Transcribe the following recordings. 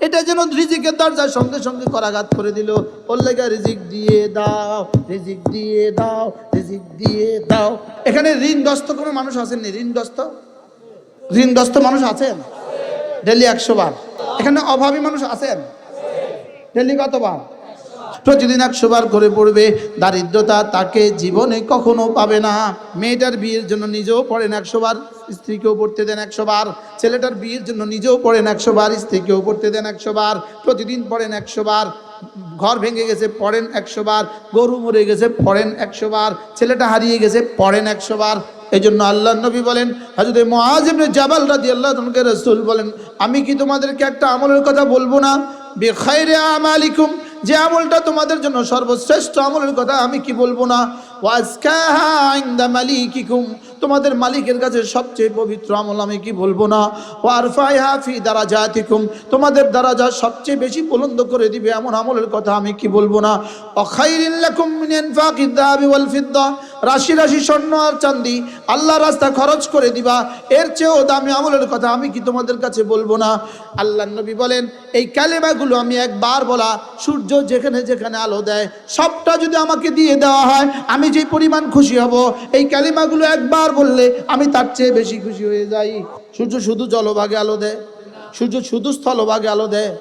এটা যেন রিজিকের দরজার সঙ্গে সঙ্গে করাঘাত করে দিল। ওর লেগা রিজিক দিয়ে দাও, রিজিক দিয়ে দাও, রিজিক দিয়ে দাও। এখানে ঋণগ্রস্ত কোনো মানুষ আসেননি ঋণগ্রস্ত? ঋণগ্রস্ত মানুষ আছেন? ডেলি একশো বার। এখানে অভাবী মানুষ আছেন? ডেলি কতবার? প্রতিদিন একশো বার করে পড়বে। দারিদ্রতা তাকে জীবনে কখনো পাবে না। মেয়েটার বিয়ের জন্য নিজেও পড়েন একশো বার, স্ত্রীকেও পড়তে দেন একশো বার, ছেলেটার বিয়ের জন্য নিজেও পড়েন একশো বার, স্ত্রীকেও পড়তে দেন একশো বার, প্রতিদিন পড়েন একশো বার, ঘর ভেঙে গেছে পড়েন একশো বার, গরু মরে গেছে পড়েন একশো বার, ছেলেটা হারিয়ে গেছে পড়েন একশো বার। এই জন্য আল্লাহ নবী বলেন হাজুদে মহাজিবনে জাবাল রাজি আল্লাহ রসুল বলেন, আমি কি তোমাদেরকে একটা আমলের কথা বলব না? বেখাইরে আমালিকুম যে আমলটা তোমাদের জন্য সর্বশ্রেষ্ঠ আমলের কথা আমি কি বলব না? তোমাদের মালিকের কাছে সবচেয়ে পবিত্র আমল আমি কি বলব না? ওয়ারফাইহা ফি দারাজাতিকুম। তোমাদের দারাজা সবচেয়ে বেশি বুলন্দ করে দিবে এমন আমলের কথা আমি কি বলব না? রাশি রাশি স্বর্ণ আর চাঁদি। আল্লাহ রাস্তা খরচ করে দিবা। এর চেয়েও দামি আমলের কথা আমি কি তোমাদের কাছে বলব না? আল্লাহ নবী বলেন, এই ক্যালেমাগুলো আমি একবার বলা, সূর্য যেখানে যেখানে আলো দেয়, সবটা যদি আমাকে দিয়ে দেওয়া হয়, আমি যে পরিমাণ খুশি হব, এই কালিমাগুলো একবার বললে আমি তার চেয়ে বেশি খুশি হয়ে যাই। সূর্য শুধু জলভাগে আলো দেয়। সূর্য শুধু স্থলভাগে আলো দেয়।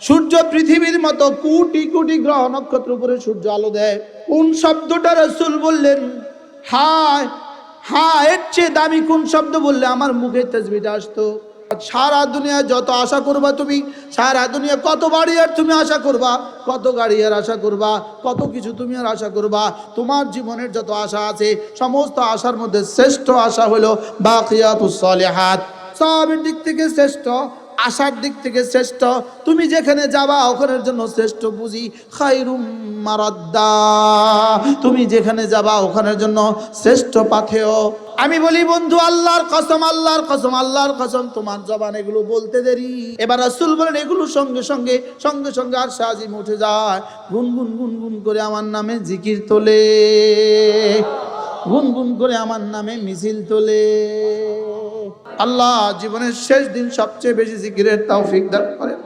সূর্য পৃথিবীর মতো কোটি কোটি গ্রহ নক্ষত্র উপরে সূর্য আলো দেয়। কোন শব্দটা রসুল বললেন? হায় হায়, এর চেয়ে দামি কোন শব্দ বললে আমার মুখে তেজবিটা আসতো? সারা দুনিয়া যত আশা করবা তুমি, সারা দুনিয়া কত বাড়ি আর তুমি আশা করবা, কত গাড়ি আর আশা করবা, কত কিছু তুমি আর আশা করবা, তোমার জীবনের যত আশা আছে, সমস্ত আশার মধ্যে শ্রেষ্ঠ আশা হলো বাকিয়াতুস সালিহাত। সবের দিক থেকে শ্রেষ্ঠ আশার দিক থেকে শ্রেষ্ঠ। তুমি যেখানে যাবা, ওখানের জন্য শ্রেষ্ঠ বুঝি খাইরুম মারাদ্দা। তুমি যেখানে যাবা, ওখানের জন্য শ্রেষ্ঠ পাথেয়। আমি বলি, বন্ধু, আল্লাহর কসম আল্লাহর কসম আল্লাহর কসম, তোমার জবান এগুলো বলতে দেরি। এবার রাসূল বলেন, এগুলো সঙ্গে সঙ্গে সঙ্গে সঙ্গে আর সাজিম উঠে যায়। গুনগুন গুনগুন করে আমার নামে জিকির তোলে। গুনগুন করে আমার নামে মিছিল তোলে। আল্লাহ জীবনের শেষ দিন সবচেয়ে বেশি জিকিরের তৌফিক দান করেন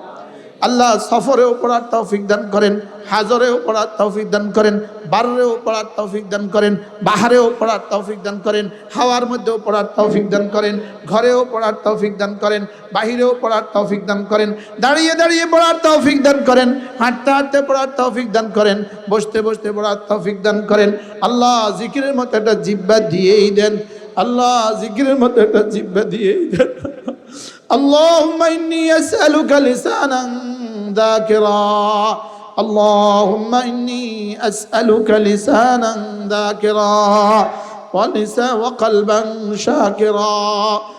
আল্লাহ সফরেও পড়ার তৌফিক দান করেন হাজরেও পড়ার তৌফিক দান করেন বারেও পড়ার তৌফিক দান করেন বাহারেও পড়ার তৌফিক দান করেন হাওয়ার মধ্যেও পড়ার তৌফিক দান করেন ঘরেও পড়ার তৌফিক দান করেন বাহিরেও পড়ার তৌফিক দান করেন দাঁড়িয়ে দাঁড়িয়ে পড়ার তৌফিক দান করেন হাঁটতে হাঁটতে পড়ার তৌফিক দান করেন বসতে বসতে পড়ার তৌফিক দান করেন আল্লাহ জিকিরের মতো একটা জিব্বা দিয়েই দেন আল্লাহ জিকিরের মতো একটা জিব্বা দিয়েই দেন اللهم إني أسألك لسانا ذاكرا اللهم إني أسألك لسانا ذاكرا ولسا وقلبا شاكرا ওয়াইনা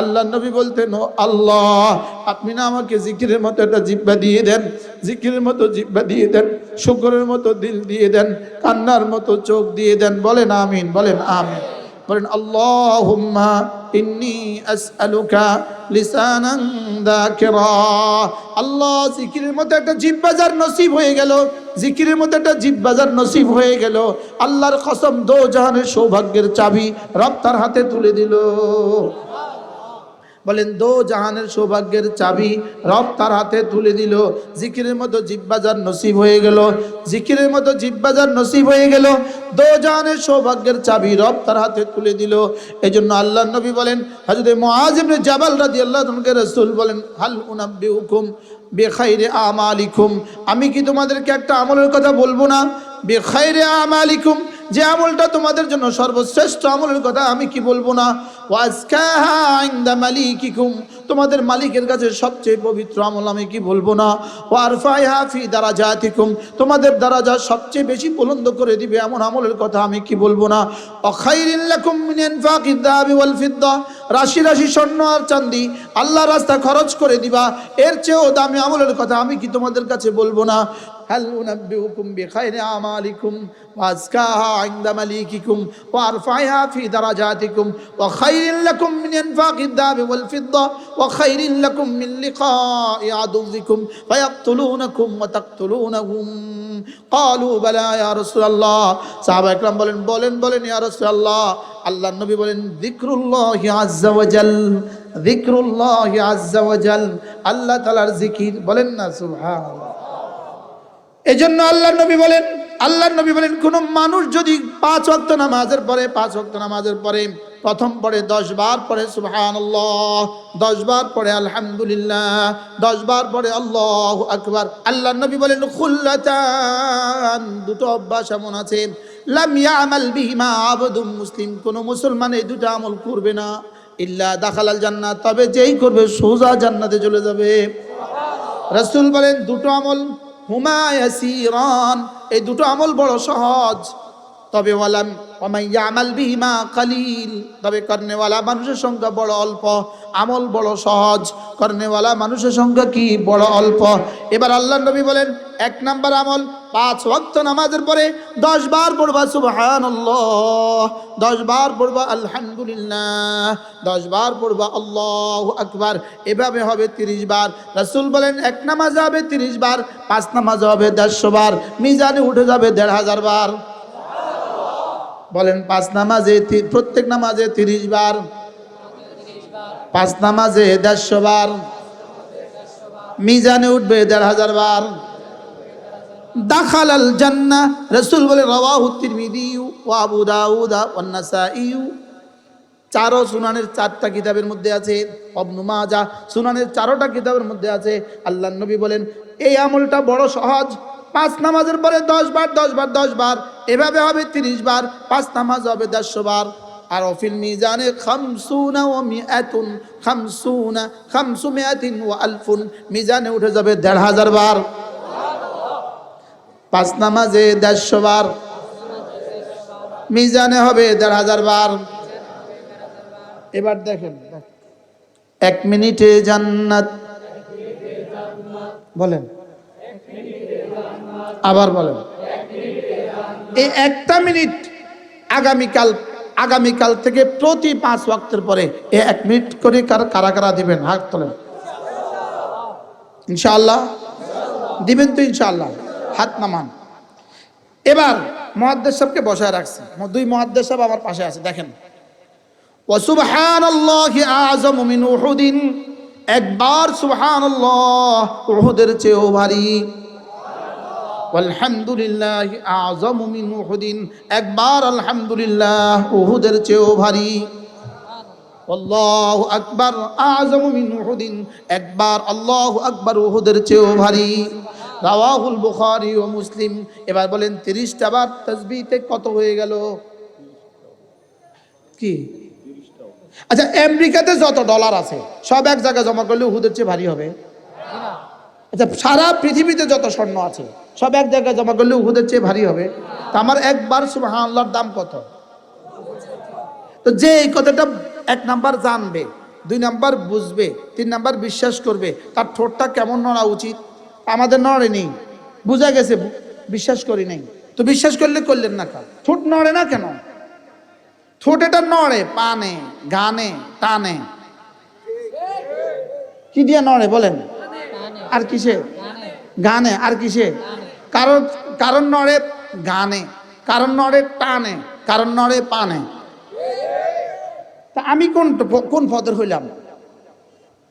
আল্লাহ নবী বলতেন, ও আল্লাহ, আপনি না আমাকে জিকিরের মতো একটা জিব্বা দিয়ে দেন, জিকিরের মতো জিব্বা দিয়ে দেন, শুকরের মতো দিল দিয়ে দেন, কান্নার মতো চোখ দিয়ে দেন, বলেন আমিন বলেন আমিন। বলেন, আল্লাহুম্মা ইন্নি আসআলুকা লিসানান যাকিরা আল্লাহ জিকিরের মধ্যে একটা জিব্বাজার নসিব হয়ে গেল, জিকিরের মধ্যে একটা জিব্বাজার নসিব হয়ে গেল। আল্লাহর কসম দো জাহানের সৌভাগ্যের চাবি রব তার হাতে তুলে দিল। বলেন, দো জাহানের সৌভাগ্যের চাবি রব তার হাতে তুলে দিল। জিকিরের মতো জিব্বাজার নসিব হয়ে গেল। জিকিরের মতো জিব্বাজার নসিব হয়ে গেল। দো জাহানের সৌভাগ্যের চাবি রব তার হাতে তুলে দিল। এই জন্য আল্লাহ নবী বলেন হাজরত মুআজিবনে জাবাল রাদিয়াল্লাহু তাআলাকে রাসূল বলেন, হাল উনাব্বিউকুম বেখাইরে আমালিকুম। আমি কি তোমাদেরকে একটা আমলের কথা বলব না? বেখাইরে আমালিকুম যে আমলটা তোমাদের জন্য সর্বশ্রেষ্ঠ আমলের কথা আমি কি বলব না? তোমাদের মালিকের কাছে সবচেয়ে পবিত্র আমল আমি কি বলব না? ওয়ারফাইহা ফি দারাজাতিকুম। তোমাদের সবচেয়ে বেশি বুলন্দ করে দিবে এমন আমলের কথা আমি কি বলব না? অখাইরিন লাকুম ইনফাকিদ দাহাবি ওয়াল ফিদ্দা। রাশি রাশি স্বর্ণ আর চান্দি আল্লাহ রাস্তা খরচ করে দিবা। এর চেয়েও দামি আমলের কথা আমি কি তোমাদের কাছে বলব না? هل أنبئكم بخير أعمالكم وأزكاها عند مليككم وأرفعها في درجاتكم وخير لكم من إنفاق الذهب والفضة وخير لكم من لقاء عدوكم فيقتلونكم وتقتلونهم قالوا بلى يا رسول الله সাহাবা একরাম বলেন বলেন বলেন ইয়া রাসূলুল্লাহ আল্লাহর নবী বলেন যিকরুল্লাহ আজ্জা ওয়াজাল যিকরুল্লাহ আজ্জা ওয়াজাল আল্লাহ তাআলার জিকির বলেন না সুবহানাল্লাহ এজন্য আল্লাহ নবী বলেন আল্লাহ নবী বলেন, কোন মানুষ যদি পাঁচ ওয়াক্ত নামাজের পরে, পাঁচ ওয়াক্ত নামাজের পরে, প্রথম পরে দশ বার পরে সুহান দশ বার পরে আলহামদুলিল্লাহ, দশ বার পরে আল্লাহ আকবার আল্লাহ নবী বলেন, খুল্লাতান, দুটো অভ্যাস এমন আছে, লাম ইয়ামাল বিহিমা আবদুম মুসলিম, কোন মুসলমান এই দুটো আমল করবে না, ইল্লা দাখালাল জান্নাত, তবে যেই করবে সোজা জান্নাতে চলে যাবে। রাসূল বলেন, দুটো আমল হুমা ইয়াসিরান। এই দুটো আমল বড় সহজ। তবে ওয়ালাম আমাল বিহিমা কালিল। তবে কর্নেওয়ালা মানুষের সংখ্যা বড় অল্প, আমল বড় সহজ। কর্নেওয়ালা মানুষের সংখ্যা কি বড় অল্প? এবার আল্লাহ নবী বলেন, এক নাম্বার আমল, পাঁচ ওয়াক্ত নামাজের পরে দশ বার পড়বা, সুবহানাল্লাহ। দশ বার পড়বা, আলহামদুলিল্লাহ। দশ বার পড়বা, আল্লাহ আকবার। এভাবে হবে তিরিশ বার। রাসূল বলেন, এক নামাজ হবে তিরিশ বার, পাঁচ নামাজ হবে দেড়শো বার। মিজানে উঠে যাবে দেড় হাজার বার। বলেন, পাঁচ নামাজে প্রত্যেক নামাজে তিরিশ বার, পাঁচ নামাজে দেড়শো বার, মিজানে উঠবে দেড় হাজার বার। দাখাল আল জান্না, রসুল বলে রওয়াহু তিরমিদি ওয়া আবু দাউদ ওয়া নাসাই চারো সুনানের চারটা কিতাবের মধ্যে আছে অবনু মাজা সুনানের চারোটা কিতাবের মধ্যে আছে। আল্লাহ নবী বলেন, এই আমলটা বড় সহজ। পাঁচ নামাজের পরে দশ বার দশ বার দশ বার, এভাবে হবে তিরিশ বার, পাঁচ নামাজ হবে দেড়শো বার। আর অফিল মিজানে খামসুনা ও মিয়াতুন, খামসুনা, খামসু মিয়াতিন ও আলফুন, মিজানে উঠে যাবে দেড় হাজার বার। পাঁচ নামাজে দেড়শো বার, মিজানে হবে দেড় হাজার বার। এবার দেখেন এক মিনিটে জান্নাত, বলেন। আবার বলেন। এই একটা মিনিট আগামীকাল আগামীকাল থেকে প্রতি পাঁচ ওয়াক্তের পরে এ এক মিনিট করে কারা কারা দিবেন? হাত তোলেন। ইনশাল্লাহ দিবেন তো ইনশাল্লাহ হাত নামান। এবার মহাদ্দেশ সবকে বসায় রাখছে। দুই মহাদ্দেশ সব আমার পাশে আছে, দেখেন। একবার সুবহানাল্লাহ, উহুদের চেয়েও ভারী। আলহামদুলিল্লাহ আজম মিন উহুদিন। একবার আলহামদুলিল্লাহ উহুদের চেয়েও ভারী। আল্লাহ আকবার, আজম মিন উহুদিন। একবার আল্লাহ আকবার উহুদের চেয়েও ভারী। রাওয়াহুল বুখারী ও মুসলিম। এবার বলেন, তিরিশটা বার তসবিতে কত হয়ে গেল? কি? আচ্ছা আমেরিকাতে যত ডলার আছে, সব এক জায়গায় জমা করলে উহুদের চেয়ে ভারী হবে। আচ্ছা সারা পৃথিবীতে যত স্বর্ণ আছে, সব এক জায়গায় জমা করলে উহুদের চেয়ে ভারী হবে। তা আমার একবার সুবহানাল্লাহর দাম কত? তো যে এই কথাটা এক নাম্বার জানবে, দুই নাম্বার বুঝবে, তিন নাম্বার বিশ্বাস করবে, তার ঠোঁটটা কেমন নড়া উচিত? আমাদের নড়ে নেই। বুঝা গেছে, বিশ্বাস করি নাই। তো বিশ্বাস করলে করলেন না কা ঠোঁট নড়ে না কেন? ঠোঁট এটা নড়ে, পানে, গানে, টানে। কি দিয়ে নড়ে বলেন? আর কিসে? গানে। আর কিসে? কারণ কারণ নড়ে গানে কারণ নড়ে টানে কারণ নড়ে পানে। তা আমি কোন কোন পদের হইলাম?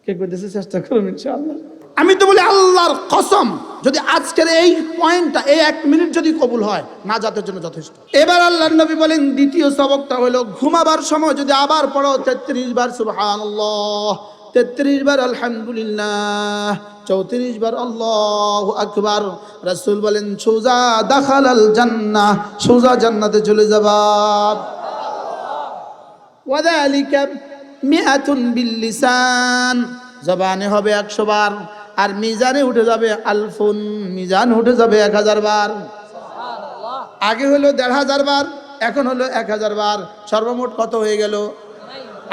কে করতেছে চেষ্টা করুন ইনশাআল্লাহ। আমি তো বলি আল্লাহর কসম যদি আজকের এই পয়েন্টটা এই এক মিনিট যদি কবুল হয় না জাতের জন্য যথেষ্ট। এবার আল্লাহ নবী বলেন দ্বিতীয় সবকটা হলো ঘুমাবার সময় যদি আবার পড়ো তেত্রিশ বার সুবহানাল্লাহ তেত্রিশ বার আলহামদুলিল্লাহ। চৌত্রিশ বার আল্লাহ আকবার। রাসূল বলেন সোজা দাখাল আল জান্নাহ সোজা জান্নাতে চলে যাবার ওয়াদালিকা মিআতুন বিল্লিসান। জবানে হবে একশো বার আর মিজানে উঠে যাবে আলফুন মিজান উঠে যাবে এক হাজার বার। আগে হলো দেড় হাজার বার এখন হলো এক হাজার বার। সর্বমোট কত হয়ে গেল?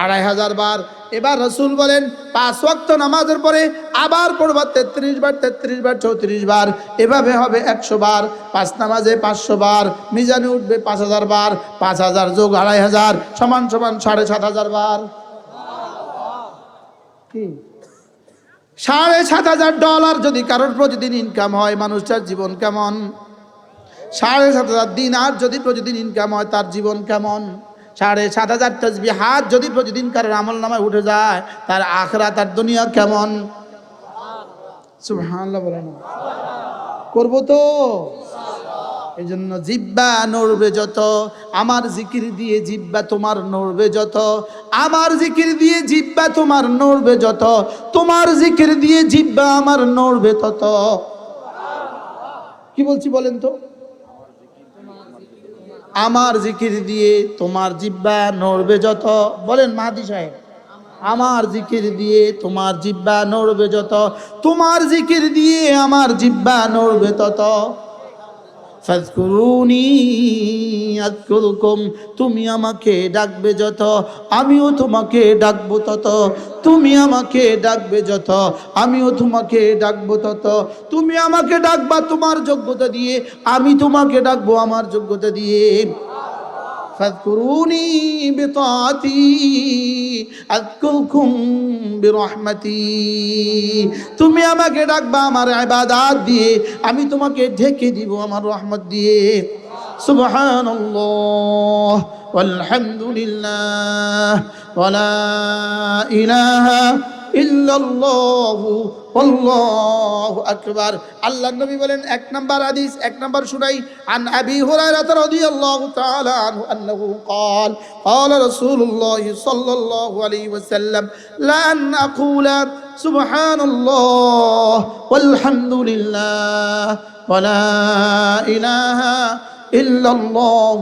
আড়াই হাজার বার। এবার রসুল বলেন, পাঁচ ওয়াক্ত নামাজের পরে আবার পড়বা তেত্রিশ বার তেত্রিশ বার, চৌত্রিশ বার। এভাবে হবে একশো বার। পাঁচ নামাজে পাঁচশো বার। মিজানে উঠবে পাঁচ হাজার বার। পাঁচ হাজার যোগ আড়াই হাজার, সমান সমান সাড়ে সাত হাজার বার। কি? সাড়ে সাত হাজার ডলার যদি কারোর প্রতিদিন ইনকাম হয়, মানুষটার জীবন কেমন? সাড়ে সাত হাজার দিন আর যদি প্রতিদিন ইনকাম হয়, তার জীবন কেমন? সাড়ে সাত হাজার তসবি হাত যদি প্রতিদিন কারোর আমল নামায় উঠে যায়, তার আখরা তার দুনিয়া কেমন? বলে করব তো? এই জন্য জিব্বা নড়বে যত, আমার জিকির দিয়ে জিব্বা তোমার নড়বে যত, আমার জিকির দিয়ে জিব্বা তোমার নড়বে যত, তোমার জিকির দিয়ে জিব্বা আমার নড়বে তত। কি বলছি বলেন তো? আমার জিকির দিয়ে তোমার জিব্বা নড়বে যত। বলেন মাহাদি সাহেব, আমার জিকির দিয়ে তোমার জিব্বা নড়বে যত, তোমার জিকির দিয়ে আমার জিব্বা নড়বে তত। তুমি আমাকে ডাকবে যত, আমিও তোমাকে ডাকবো তত, তুমি আমাকে ডাকবে যত, আমিও তোমাকে ডাকবো তত, তুমি আমাকে ডাকবা তোমার যোগ্যতা দিয়ে, আমি তোমাকে ডাকবো আমার যোগ্যতা দিয়ে। ফাজকুরুনি বিতাআতি আযকুরকুম বিরহমাতি। তুমি আমাকে ডাকবা আমার ইবাদত দিয়ে, আমি তোমাকে ঢেকে দিব আমার রহমত দিয়ে। সুবহানাল্লাহ walhamdulillah ওয়ালা ইলাহা ইল্লাল্লাহ আল্লাহু আকবার আল্লাহর নবী বলেন এক নাম্বার হাদিস এক নাম্বার শুনাই আন আবি হুরায়রা রাদিয়াল্লাহু তাআলা আনহু আন্নাহু قال قال رسول الله صلى الله عليه وسلم لا أن أقول سبحان الله والحمد لله ولا إله إلا الله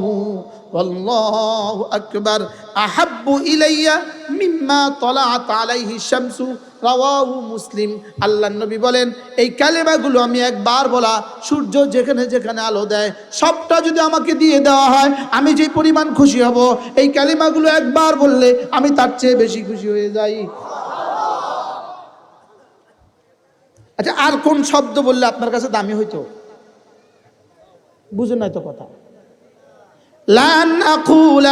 والله أكبر أحب إلي مما طلعت عليه الشمس রাওয়াহু মুসলিম আল্লাহ নবী বলেন এই কালেমাগুলো আমি একবার বলা সূর্য যেখানে যেখানে আলো দেয় সবটা যদি আমাকে দিয়ে দেওয়া হয় আমি যে পরিমাণ খুশি হব এই কালেমাগুলো একবার বললে আমি তার চেয়ে বেশি খুশি হয়ে যাই আচ্ছা আর কোন শব্দ বললে আপনার কাছে দামি হইতো বুঝুন নাই তো কথা لن أقول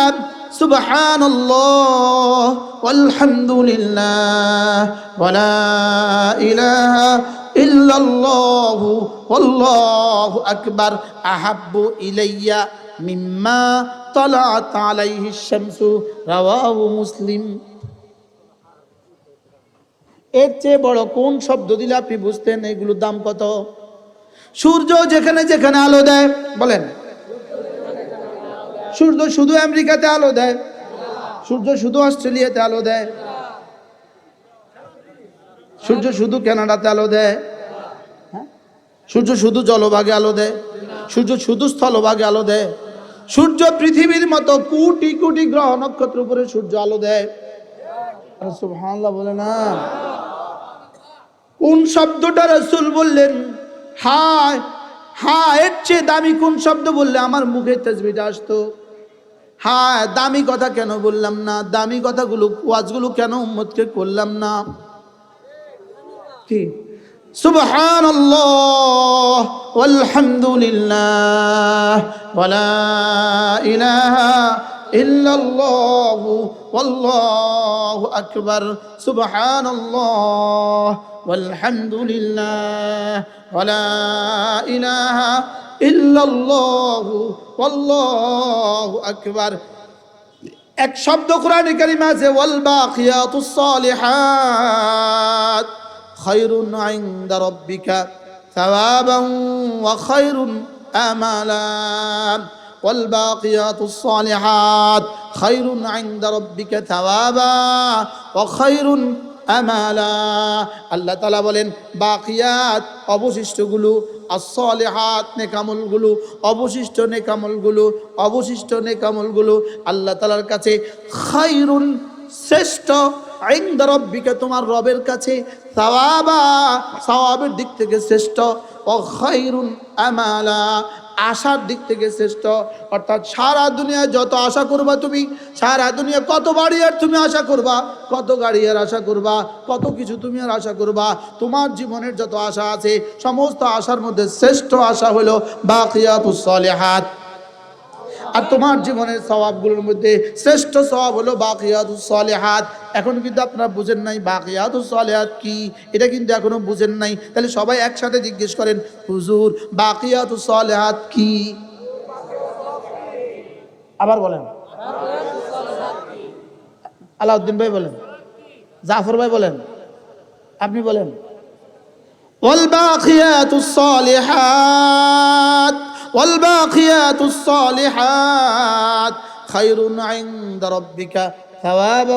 سبحان الله والحمد لله ولا إله إلا الله والله أكبر أحب إلي مما طلعت عليه الشمس رواه مسلم এর চেয়ে বড় কোন শব্দ দিলে আপনি বুঝতেন এগুলোর দাম কত সূর্য যেখানে যেখানে আলো দেয় বলেন সূর্য শুধু আমেরিকাতে আলো দেয়। সূর্য শুধু অস্ট্রেলিয়াতে আলো দেয়। সূর্য শুধু কানাডাতে আলো দেয়। হ্যাঁ? সূর্য শুধু জলভাগে আলো দেয়। সূর্য শুধু স্থলভাগে আলো দেয়। সূর্য পৃথিবীর মতো কোটি কোটি গ্রহ নক্ষত্র উপরে সূর্য আলো দেয়। সুবহানাল্লাহ বলে না। কোন শব্দটা রসুল বললেন? হায় হ্যাঁ এর চেয়ে দামি কোন শব্দ বললে আমার মুখে তেজবিটা আসতো। হ্যাঁ দামি কথা কেন বললাম না দামি কথাগুলো ওয়াজগুলো কেন উম্মতকে করলাম না কি سبحان الله والحمد لله ولا إله إلا الله والله أكبر سبحان الله والحمد لله ولا إله ইল্লাল্লাহু আল্লাহু আকবার। এক শব্দ কোরআন কারিমা আছে, ওয়াল বাকিয়াতুস সালিহাত খায়রুন ইনদা রাব্বিকা সাওয়াবান ওয়া খায়রুন আমালা ওয়াল বাকিয়াতুস সালিহাত খায়রুন ইনদা রাব্বিকা সাওয়াবা ওয়া খায়রুন আমালা। আল্লাহ তালা বলেন, বাকিয়াত, অবশিষ্টগুলো আসলেহাত নেকামলগুলো, অবশিষ্ট নেকামলগুলো অবশিষ্ট নেকামলগুলো আল্লাহ তালার কাছে খাইরুন শ্রেষ্ঠ। আইন রব্বিকে, তোমার রবের কাছে সাওয়াবা, সাওয়াবের দিক থেকে শ্রেষ্ঠ। ও খাইরুন আমালা। আশার দিক থেকে শ্রেষ্ঠ। অর্থাৎ সারা দুনিয়ায় যত আশা করবা তুমি, সারা দুনিয়া কত বাড়ি আর তুমি আশা করবা, কত গাড়ি আর আশা করবা, কত কিছু তুমি আর আশা করবা, তোমার জীবনের যত আশা আছে, সমস্ত আশার মধ্যে শ্রেষ্ঠ আশা হলো বাকিয়াতুস সালেহাত। আর তোমার জীবনের স্বভাবগুলোর মধ্যে শ্রেষ্ঠ স্বভাব হলো বাকিয়াতুস সালেহাত এখন কিন্তু আপনারা বুঝেন নাই বাকিয়াতুস সালেহাত কি এটা কিন্তু এখনো বুঝেন নাই তাহলে সবাই একসাথে জিজ্ঞেস করেন হুজুর বাকিয়াতুস সালেহাত কি আবার বলেন আলাউদ্দিন ভাই বলেন জাফর ভাই বলেন আপনি বলেন والباقيات الصالحات والباقيات الصالحات. خير عند ربك ثوابا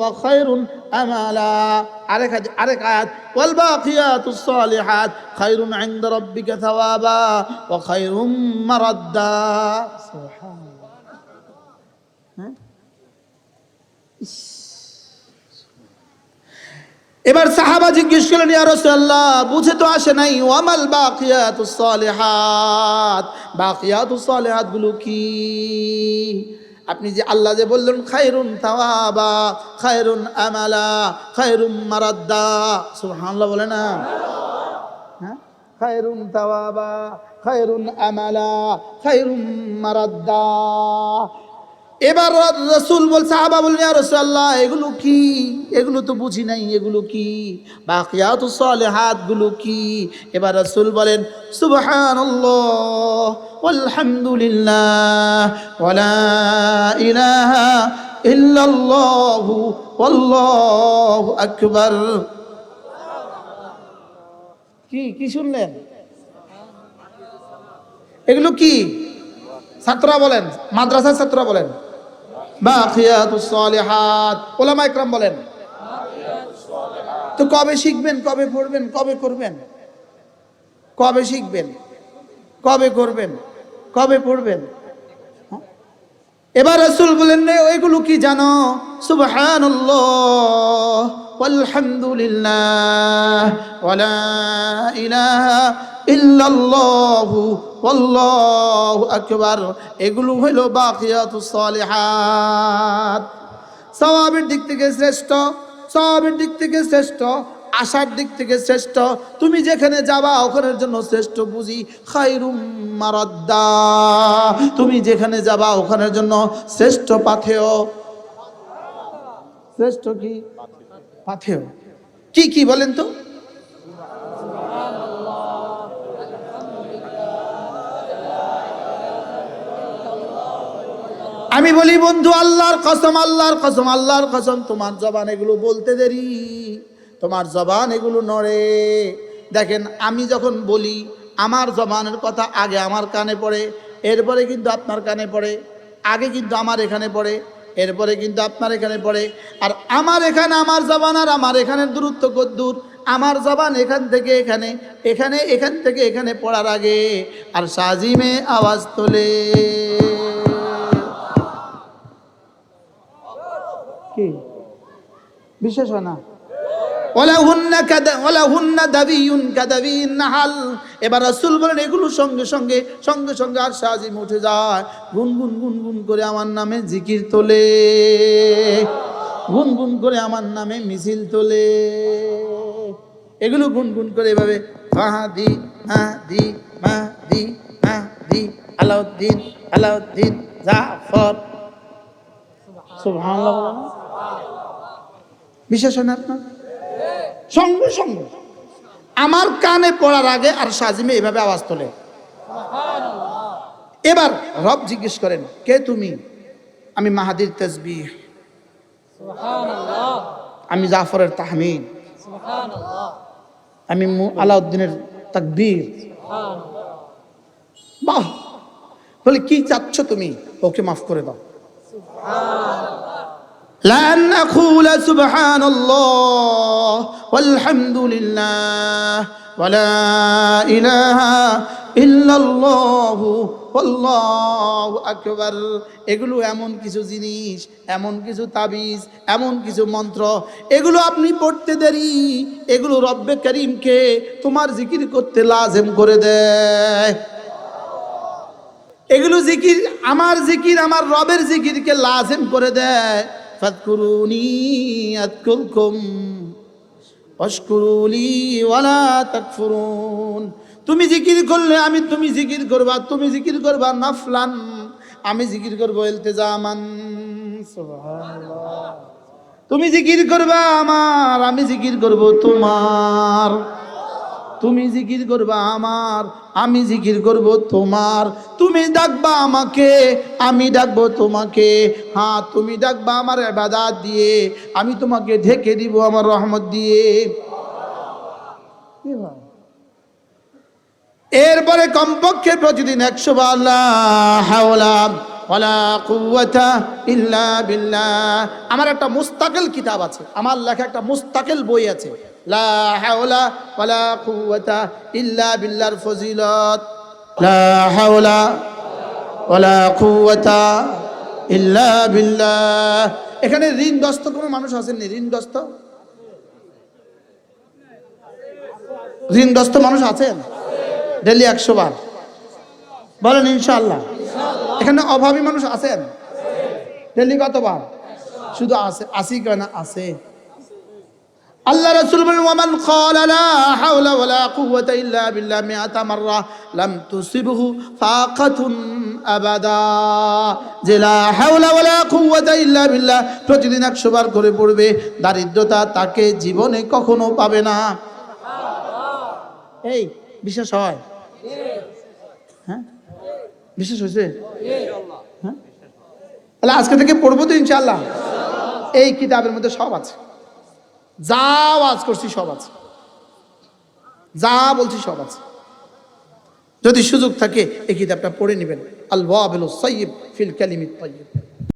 وخير املا عليك عليك آيات. والباقيات الصالحات. خير عند ربك ثوابا وخير مردا. سبحان الله؟ এবার সাহাবা জিজ্ঞেস করলেন, ইয়া রাসূলুল্লাহ, বুঝে তো আসে নাই, ওয়ামাল বাকিয়াতুস সালিহাত? বাকিয়াতুস সালিহাতগুলো কি? আপনি যে আল্লাহ যে বললেন, খায়রুন তাওয়াবা খায়রুন আমালা, খায়রুম মারাদ্দা। সুবহানাল্লাহ বলে না। হ্যাঁ? খায়রুন তাওয়াবা খায়রুন আমালা, খায়রুম মারাদ্দা। এবার রসুল বল সাহাবা বললেন, ইয়া রাসূলুল্লাহ, এগুলো কি? এগুলো তো বুঝি নাই, এগুলো কি? বাকিয়াতু সালিহাত, গুলো কি? এবার রসুল বলেন, সুবহানাল্লাহ আকবার। কি কি শুনলেন? এগুলো কি? ছাত্ররা বলেন, মাদ্রাসার ছাত্ররা বলেন। ওলামা ইকরাম বলেন, তো কবে শিখবেন, কবে পড়বেন, কবে করবেন? কবে শিখবেন, কবে করবেন, কবে পড়বেন? এবার রসুল বলেন রে ওইগুলো কি জানো? walhamdulillah ওয়ালা ইলাহা ইল্লাল্লাহু ওয়াল্লাহু আকবার। এগুলো হলো বাকিয়াতুস সালিহাত। সওয়াবের দিক থেকে শ্রেষ্ঠ, সওয়াবের দিক থেকে শ্রেষ্ঠ, আশার দিক থেকে শ্রেষ্ঠ। তুমি যেখানে যাবা, ওখানের জন্য শ্রেষ্ঠ বুঝি খাইরুম মারাদ্দা। তুমি যেখানে যাবা, ওখানের জন্য শ্রেষ্ঠ পাথেয়। শ্রেষ্ঠ কি? পাথেয়। কি কি বলেন তো? আমি বলি, বন্ধু, আল্লাহর কসম আল্লাহর কসম আল্লাহর কসম, তোমার জবান এগুলো বলতে দেরি। তোমার জবান এগুলো নড়ে। দেখেন, আমি যখন বলি, আমার জবানের কথা আগে আমার কানে পড়ে, এরপরে কিন্তু আপনার কানে পড়ে, আগে কিন্তু আমার এখানে পড়ে, এরপরে কিন্তু আপনার এখানে পড়ে। আর আমার এখানে আমার জবান আর আমার এখানের দূরত্ব কদ্দূর আমার জবান এখান থেকে এখানে এখানে, এখান থেকে এখানে পড়ার আগে। আর সাজিমে আওয়াজ তোলে। কি? বিশেষ হয় না। এবার রাসূল বলেন এগুলো সঙ্গে সঙ্গে সঙ্গে সঙ্গে আর সাজিম উঠে যায়। গুনগুন গুনগুন করে আমার নামে জিকির তোলে। গুনগুন করে আমার নামে মিছিল তোলে। এগুলো গুনগুন করে এভাবে মাহাদি মাহাদি মাহাদি মাহাদি আলাউদ্দিন আলাউদ্দিন জাফর। সুবহানাল্লাহ? বিশ্বাস হয় না আপনার? সঙ্গে সঙ্গে। আমার কানে পড়ার আগে আর সাজিমে এভাবে আওয়াজ তোলে। এবার রব জিজ্ঞেস করেন কে তুমি? আমি মাহাদির তসবি আমি জাফরের তাহমিদ। আমি মু- আলাউদ্দিনের তাকবীর। বাহ! বলে কি চাচ্ছ তুমি? ওকে মাফ করে দাও। لأن أقول سبحان الله والحمد لله ولا إله إلا الله والله أكبر এগুলো এমন কিছু জিনিস এমন কিছু তাবিজ এমন কিছু মন্ত্র এগুলো আপনি পড়তে দেরি এগুলো রব্বে করিমকে তোমার জিকির করতে লাজেম করে দেয় এগুলো জিকির আমার জিকির আমার রবের জিকিরকে লাজেম করে দেয় ফাতকুরুনি আতকুরকুম অশকুরুলি ওয়ালা তুমি জিকির করলে আমি তুমি জিকির করবা, তুমি জিকির করবা নাফলান, আমি জিকির করব ইলতিজামান। তুমি জিকির করবা আমার, আমি জিকির করব তোমার। তুমি জিকির করবা আমার আমি জিকির করব তোমার। তুমি ডাকবা আমাকে আমি ডাকবো তোমাকে। হ্যাঁ তুমি ডাকবা আমার এবাদাত দিয়ে আমি তোমাকে ঢেকে দিব আমার রহমত দিয়ে। কি ভাই? এরপরে কমপক্ষে প্রতিদিন একশো আমার একটা মুস্তাকিল কিতাব আছে আমার লেখা একটা মুস্তাকিল বই আছে। এখানে ঋণগ্রস্ত কোনো মানুষ আছেননি? ঋণগ্রস্ত? ঋণগ্রস্ত মানুষ আছেন? ডেলি একশো বার। বলেন ইনশাল্লাহ এখানে অভাবী মানুষ আছেন? ডেলি কতবার? শুধু আছে, আসি কেন? আছে। আল্লাহ রাসূল বলেন, ওয়ামান ক্বালা লা হাওলা ওয়ালা কুওয়াতা ইল্লা বিল্লাহ মিআতা মাররা লাম তুসিবহু ফাকাতুন আবাদা। যে লা হাওলা ওয়ালা কুওয়াতা ইল্লা বিল্লাহ প্রতিদিন 100 বার করে পড়বে, দারিদ্রতা তাকে জীবনে কখনো পাবে না। এই, বিশ্বাস হয়? হ্যাঁ? বিশ্বাস হয়েছে? হ্যাঁ? আজকে থেকে পড়ব তো ইনশাল্লাহ এই কিতাবের মধ্যে সব আছে। যা আওয়াজ করছি সব আছে। যা বলছি সব আছে। যদি সুযোগ থাকে, এই কিতাবটা পড়ে নেবেন। আল ওয়াবিল সাইয়্যিব ফিল কালিমিত তাইয়্যিব